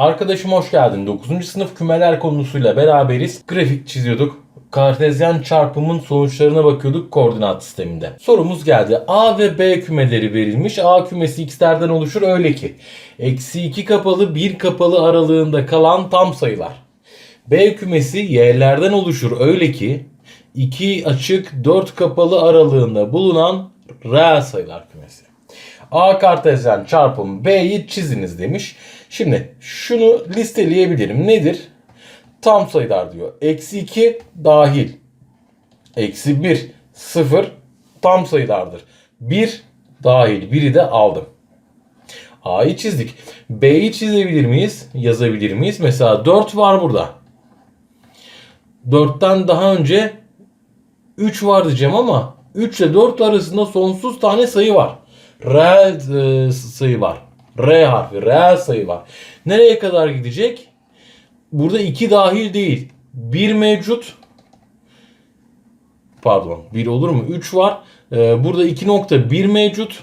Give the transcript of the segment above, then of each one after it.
Arkadaşım hoş geldin. 9. sınıf kümeler konusuyla beraberiz. Grafik çiziyorduk. Kartezyen çarpımın sonuçlarına bakıyorduk koordinat sisteminde. Sorumuz geldi. A ve B kümeleri verilmiş. A kümesi x'lerden oluşur öyle ki. Eksi 2 kapalı 1 kapalı aralığında kalan tam sayılar. B kümesi y'lerden oluşur öyle ki 2 açık 4 kapalı aralığında bulunan reel sayılar kümesi. A kartezyen çarpım B'yi çiziniz demiş. Şimdi şunu listeleyebilirim. Nedir? Tam sayılar diyor. Eksi 2 dahil. Eksi 1, 0 tam sayılardır. 1 dahil. 1'i de aldım. A'yı çizdik. B'yi çizebilir miyiz? Yazabilir miyiz? Mesela 4 var burada. 4'ten daha önce 3 var diyeceğim ama 3 ile 4 arasında sonsuz tane sayı var. Reel e, sayı var. R harfi, reel sayı var. Nereye kadar gidecek? Burada 2 dahil değil. 1 mevcut. Pardon, 1 olur mu? 3 var. E, burada 2.1 mevcut.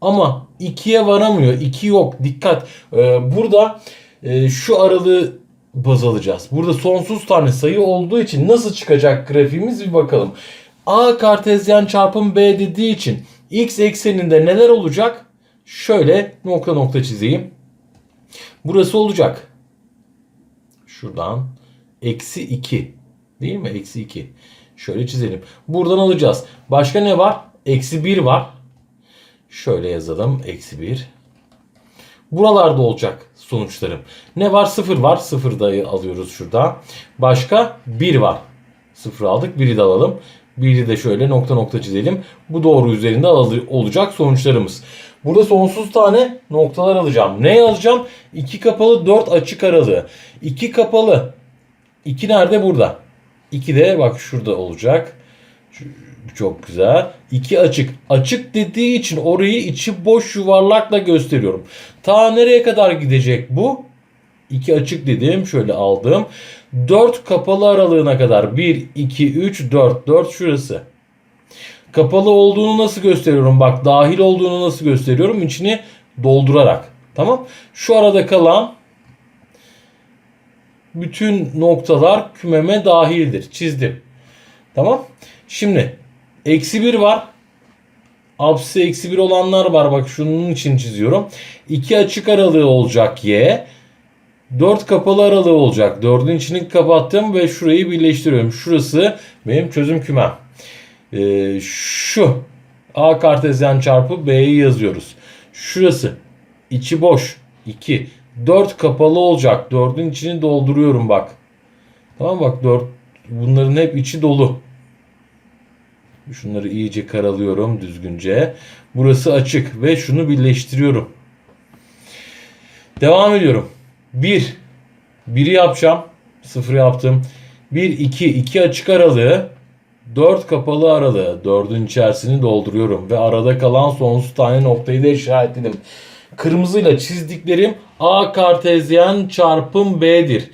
Ama 2'ye varamıyor. 2 yok. Dikkat. E, burada e, şu aralığı baz alacağız. Burada sonsuz tane sayı olduğu için nasıl çıkacak grafiğimiz bir bakalım. A kartezyen çarpım B dediği için x ekseninde neler olacak? Şöyle nokta nokta çizeyim. Burası olacak. Şuradan eksi 2 değil mi? Eksi 2. Şöyle çizelim. Buradan alacağız. Başka ne var? Eksi 1 var. Şöyle yazalım. Eksi 1. Buralarda olacak sonuçlarım. Ne var? 0 var. 0 da alıyoruz şurada. Başka 1 var. 0 aldık. 1'i de alalım. 1'i de şöyle nokta nokta çizelim. Bu doğru üzerinde olacak sonuçlarımız. Burada sonsuz tane noktalar alacağım. Ne alacağım? 2 kapalı 4 açık aralığı. 2 kapalı. 2 nerede? Burada. 2 de bak şurada olacak. Çok güzel. 2 açık. Açık dediği için orayı içi boş yuvarlakla gösteriyorum. Ta nereye kadar gidecek bu? 2 açık dedim. Şöyle aldım. 4 kapalı aralığına kadar. 1, 2, 3, 4. 4 şurası. Kapalı olduğunu nasıl gösteriyorum? Bak dahil olduğunu nasıl gösteriyorum? İçini doldurarak. Tamam. Şu arada kalan bütün noktalar kümeme dahildir. Çizdim. Tamam. Şimdi eksi 1 var. Apsisi eksi 1 olanlar var. Bak şunun için çiziyorum. 2 açık aralığı olacak y. 4 kapalı aralığı olacak. 4'ün içini kapattım ve şurayı birleştiriyorum. Şurası benim çözüm kümem. Ee, şu A kartezyen çarpı B'yi yazıyoruz. Şurası içi boş 2. 4 kapalı olacak. 4'ün içini dolduruyorum bak. Tamam bak 4 bunların hep içi dolu. Şunları iyice karalıyorum düzgünce. Burası açık ve şunu birleştiriyorum. Devam ediyorum. 1 1'i yapacağım. 0 yaptım. 1 2 2 açık aralığı 4 kapalı aralığı 4'ün içerisini dolduruyorum ve arada kalan sonsuz tane noktayı da işaretledim. Kırmızıyla çizdiklerim A kartezyen çarpım B'dir.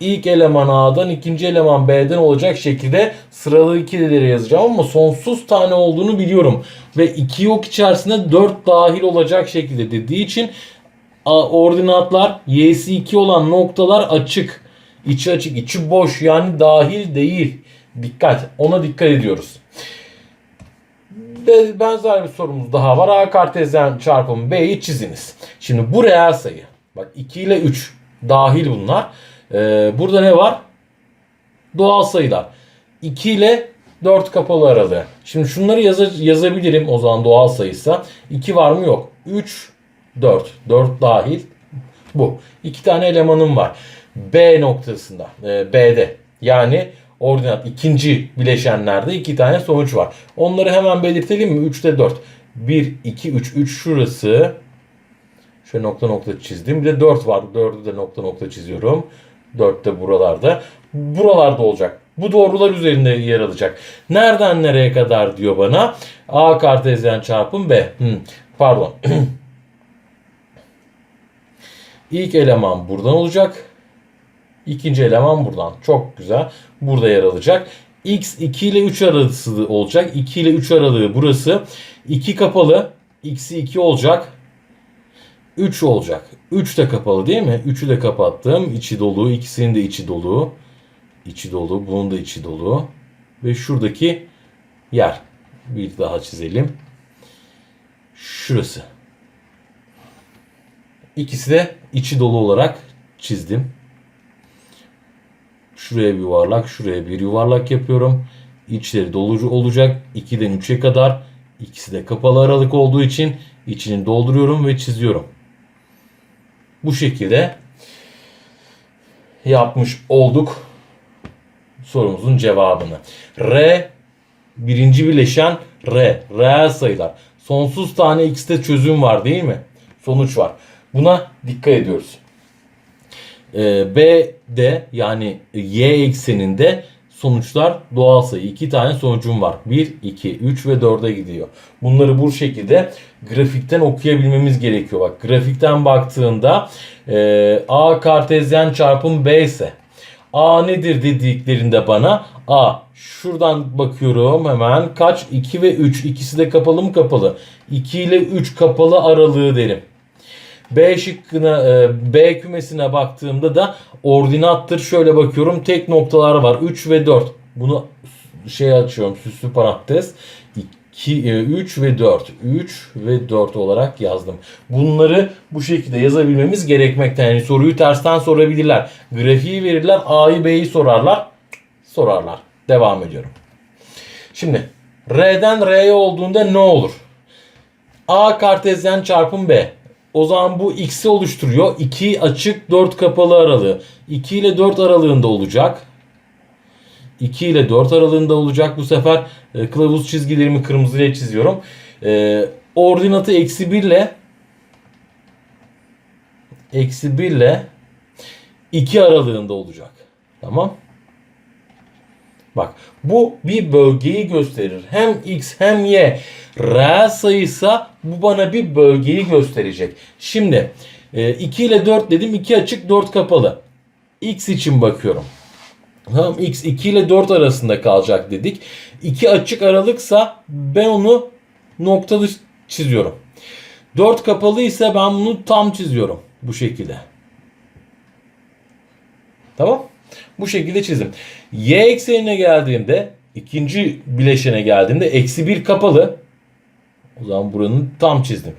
İlk eleman A'dan ikinci eleman B'den olacak şekilde sıralı ikileri yazacağım ama sonsuz tane olduğunu biliyorum. Ve 2 yok içerisinde 4 dahil olacak şekilde dediği için ordinatlar y'si 2 olan noktalar açık. İçi açık, içi boş yani dahil değil. Dikkat. Ona dikkat ediyoruz. Be- Benzer bir sorumuz daha var. A kartezyen çarpımı B'yi çiziniz. Şimdi bu reel sayı. Bak 2 ile 3 dahil bunlar. Ee, burada ne var? Doğal sayılar. 2 ile 4 kapalı aralığı. Şimdi şunları yaza- yazabilirim o zaman doğal sayıysa. 2 var mı yok. 3, 4. 4 dahil. Bu. İki tane elemanım var. B noktasında. e, B'de. Yani ordinat ikinci bileşenlerde iki tane sonuç var. Onları hemen belirtelim mi? 3'te 4. 1, 2, 3. 3 şurası. Şöyle nokta nokta çizdim. Bir de 4 var. 4'ü de nokta nokta çiziyorum. 4 de buralarda. Buralarda olacak. Bu doğrular üzerinde yer alacak. Nereden nereye kadar diyor bana? A kartezyen çarpım B. Hmm, pardon. İlk eleman buradan olacak. İkinci eleman buradan. Çok güzel. Burada yer alacak. X 2 ile 3 arası olacak. 2 ile 3 aralığı burası. 2 kapalı. X'i 2 olacak. 3 olacak. 3 de kapalı değil mi? 3'ü de kapattım. İçi dolu. İkisinin de içi dolu. İçi dolu. Bunun da içi dolu. Ve şuradaki yer. Bir daha çizelim. Şurası. İkisi de içi dolu olarak çizdim. Şuraya bir yuvarlak, şuraya bir yuvarlak yapıyorum. İçleri dolucu olacak. 2'den 3'e kadar. İkisi de kapalı aralık olduğu için içini dolduruyorum ve çiziyorum. Bu şekilde yapmış olduk sorumuzun cevabını. R birinci bileşen R. Reel sayılar. Sonsuz tane x'te çözüm var değil mi? Sonuç var. Buna dikkat ediyoruz. Ee, B'de yani y ekseninde sonuçlar doğal sayı. İki tane sonucum var. 1, 2, 3 ve 4'e gidiyor. Bunları bu şekilde grafikten okuyabilmemiz gerekiyor. Bak grafikten baktığında e, A kartezyen çarpım B ise A nedir dediklerinde bana A şuradan bakıyorum hemen kaç 2 ve 3 ikisi de kapalı mı kapalı 2 ile 3 kapalı aralığı derim. B şıkkına e, B kümesine baktığımda da ordinattır. Şöyle bakıyorum. Tek noktalar var. 3 ve 4. Bunu şey açıyorum. Süslü parantez. 2 3 ve 4. 3 ve 4 olarak yazdım. Bunları bu şekilde yazabilmemiz gerekmekte. Yani soruyu tersten sorabilirler. Grafiği verirler. A'yı B'yi sorarlar. Sorarlar. Devam ediyorum. Şimdi R'den R'ye olduğunda ne olur? A kartezyen çarpım B. O zaman bu x'i oluşturuyor. 2 açık 4 kapalı aralığı. 2 ile 4 aralığında olacak. 2 ile 4 aralığında olacak. Bu sefer e, kılavuz çizgilerimi kırmızıya çiziyorum. E, ordinatı eksi 1 ile eksi 1 ile 2 aralığında olacak. Tamam. Bak bu bir bölgeyi gösterir. Hem x hem y reel sayıysa bu bana bir bölgeyi gösterecek. Şimdi e, 2 ile 4 dedim 2 açık 4 kapalı. x için bakıyorum. Tamam x 2 ile 4 arasında kalacak dedik. 2 açık aralıksa ben onu noktalı çiziyorum. 4 kapalı ise ben bunu tam çiziyorum. Bu şekilde. Tamam. Bu şekilde çizdim. Y eksenine geldiğimde ikinci bileşene geldiğimde eksi 1 kapalı. O zaman buranın tam çizdim.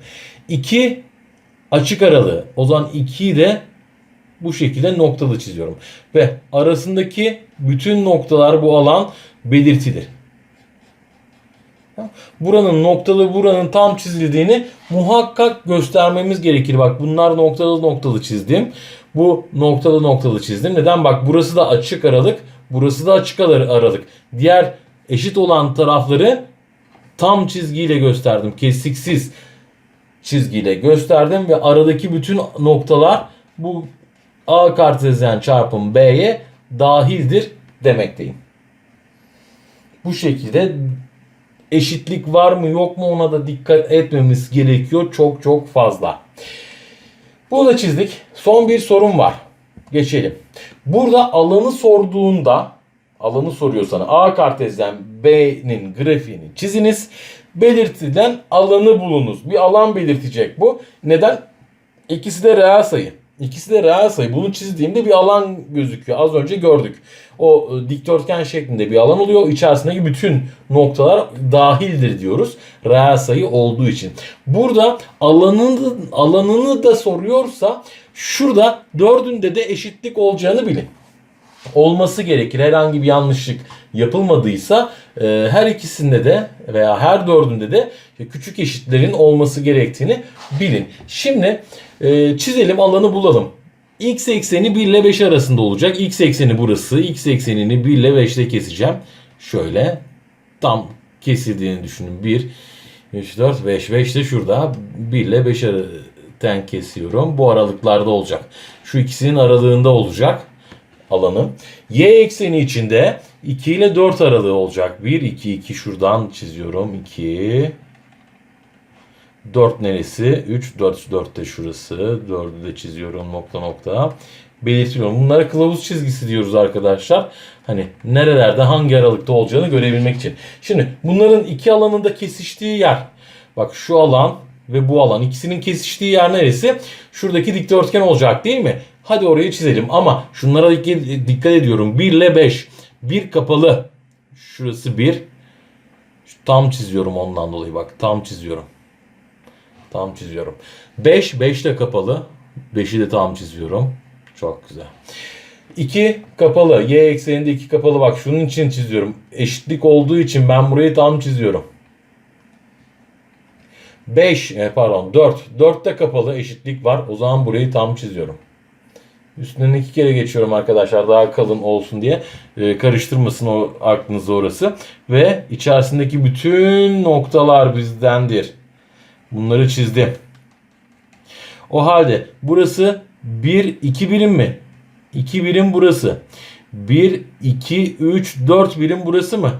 2 açık aralığı. O zaman 2'yi de bu şekilde noktalı çiziyorum. Ve arasındaki bütün noktalar bu alan belirtilir. Buranın noktalı buranın tam çizildiğini muhakkak göstermemiz gerekir. Bak bunlar noktalı noktalı çizdim. Bu noktalı noktalı çizdim. Neden? Bak burası da açık aralık. Burası da açık aralık. Diğer eşit olan tarafları tam çizgiyle gösterdim. Kesiksiz çizgiyle gösterdim ve aradaki bütün noktalar bu A kartezyen çarpım B'ye dahildir demekteyim. Bu şekilde eşitlik var mı yok mu ona da dikkat etmemiz gerekiyor çok çok fazla. Bunu da çizdik. Son bir sorum var. Geçelim. Burada alanı sorduğunda alanı soruyor sana. A kartezyen B'nin grafiğini çiziniz. Belirtilen alanı bulunuz. Bir alan belirtecek bu. Neden? İkisi de reel sayı. İkisi de reel sayı. Bunu çizdiğimde bir alan gözüküyor. Az önce gördük. O e, dikdörtgen şeklinde bir alan oluyor. İçerisindeki bütün noktalar dahildir diyoruz. Reel sayı olduğu için. Burada alanını, alanını da soruyorsa şurada dördünde de eşitlik olacağını bilin. Olması gerekir. Herhangi bir yanlışlık yapılmadıysa e, her ikisinde de veya her dördünde de küçük eşitlerin olması gerektiğini bilin. Şimdi e, çizelim alanı bulalım. X ekseni 1 ile 5 arasında olacak. X ekseni burası. X eksenini 1 ile 5'te keseceğim. Şöyle tam kesildiğini düşünün. 1, 3, 4, 5. 5 de şurada. 1 ile 5 arasından kesiyorum. Bu aralıklarda olacak. Şu ikisinin aralığında olacak alanım. Y ekseni içinde 2 ile 4 aralığı olacak. 1, 2, 2 şuradan çiziyorum. 2, 4 neresi? 3, 4, 4 de şurası. 4'ü de çiziyorum nokta nokta. Belirtiyorum. Bunlara kılavuz çizgisi diyoruz arkadaşlar. Hani nerelerde hangi aralıkta olacağını görebilmek için. Şimdi bunların iki alanında kesiştiği yer. Bak şu alan ve bu alan. İkisinin kesiştiği yer neresi? Şuradaki dikdörtgen olacak değil mi? Hadi orayı çizelim ama şunlara dikkat, ediyorum. 1 ile 5. 1 kapalı. Şurası 1. Tam çiziyorum ondan dolayı bak. Tam çiziyorum. Tam çiziyorum. 5, 5 de kapalı. 5'i de tam çiziyorum. Çok güzel. 2 kapalı. Y ekseninde 2 kapalı. Bak şunun için çiziyorum. Eşitlik olduğu için ben burayı tam çiziyorum. 5 e, pardon 4. 4 de kapalı eşitlik var. O zaman burayı tam çiziyorum. Üstünden iki kere geçiyorum arkadaşlar daha kalın olsun diye. E, karıştırmasın o aklınızı orası. Ve içerisindeki bütün noktalar bizdendir. Bunları çizdim. O halde burası 1 2 birim mi? 2 birim burası. 1 2 3 4 birim burası mı?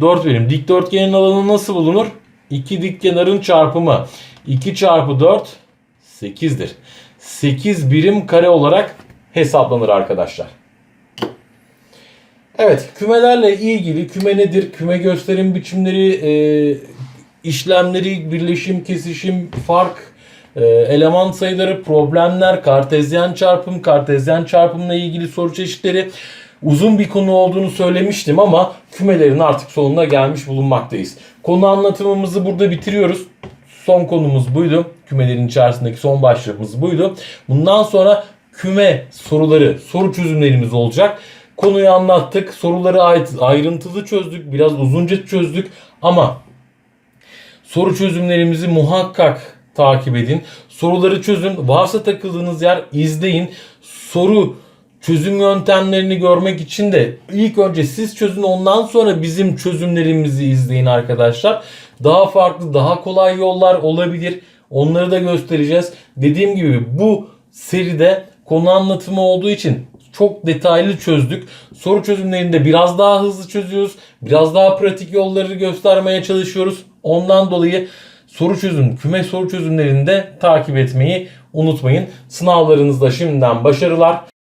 4 birim. Dikdörtgenin alanı nasıl bulunur? İki dik kenarın çarpımı. 2 çarpı 4 8'dir. 8 birim kare olarak hesaplanır arkadaşlar. Evet kümelerle ilgili küme nedir? Küme gösterim biçimleri, e, işlemleri, birleşim, kesişim, fark, e, eleman sayıları, problemler, kartezyen çarpım, kartezyen çarpımla ilgili soru çeşitleri uzun bir konu olduğunu söylemiştim ama kümelerin artık sonuna gelmiş bulunmaktayız. Konu anlatımımızı burada bitiriyoruz. Son konumuz buydu. Kümelerin içerisindeki son başlığımız buydu. Bundan sonra küme soruları, soru çözümlerimiz olacak. Konuyu anlattık. Soruları ait ayrıntılı çözdük. Biraz uzunca çözdük ama soru çözümlerimizi muhakkak takip edin. Soruları çözün. Varsa takıldığınız yer izleyin. Soru çözüm yöntemlerini görmek için de ilk önce siz çözün ondan sonra bizim çözümlerimizi izleyin arkadaşlar. Daha farklı, daha kolay yollar olabilir. Onları da göstereceğiz. Dediğim gibi bu seride konu anlatımı olduğu için çok detaylı çözdük. Soru çözümlerinde biraz daha hızlı çözüyoruz. Biraz daha pratik yolları göstermeye çalışıyoruz. Ondan dolayı soru çözüm, küme soru çözümlerinde takip etmeyi unutmayın. Sınavlarınızda şimdiden başarılar.